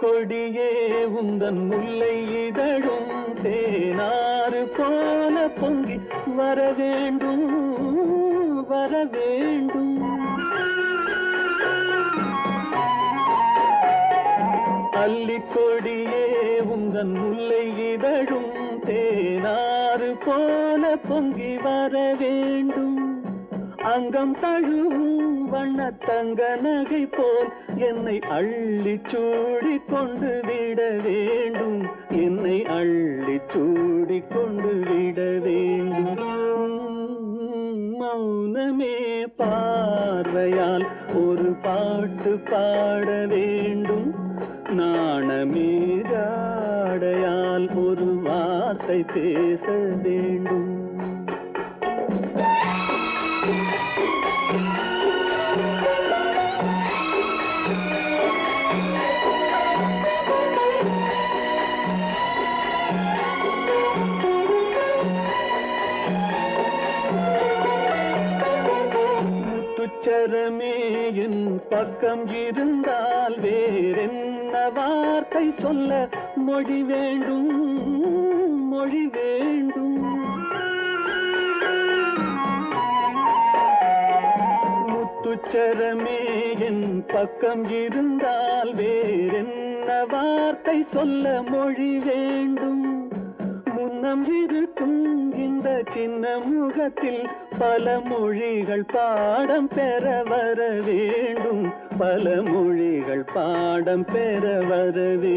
கொடியே உந்தன் முல்லை இதழும் தேனாறு போல பொங்கி வர வேண்டும் வர வேண்டும். அல்லிக்கொடியே உந்தன் முல்லை இதழும் தேனாறு போல பொங்கி வர வேண்டும். அங்கம் தழுவும் வண்ண தங்க நகை போல் என்னை அள்ளி சூடி கொண்டு விட வேண்டும். என்னை அள்ளி சூடி கொண்டு விட வேண்டும். மௌனமே பார்வையால் ஒரு பாட்டு பாட வேண்டும். நாணமே ஜாடையால் ஒரு வார்த்தை பேச வேண்டும். முத்துச்சரமே என் பக்கம் இருந்தால் வேறென்ன வார்த்தை சொல்ல மொழி வேண்டும்? மொழி வேண்டும். முத்துச்சரமே என் பக்கம் இருந்தால் வேறென்ன வார்த்தை சொல்ல மொழி வேண்டும்? வண்ணம் இருக்கும் இந்த சின்ன முகத்தில் பல மொழிகள் பாடம் பெற வர வேண்டும். பல மொழிகள் பாடம் பெற வர வேண்டும்.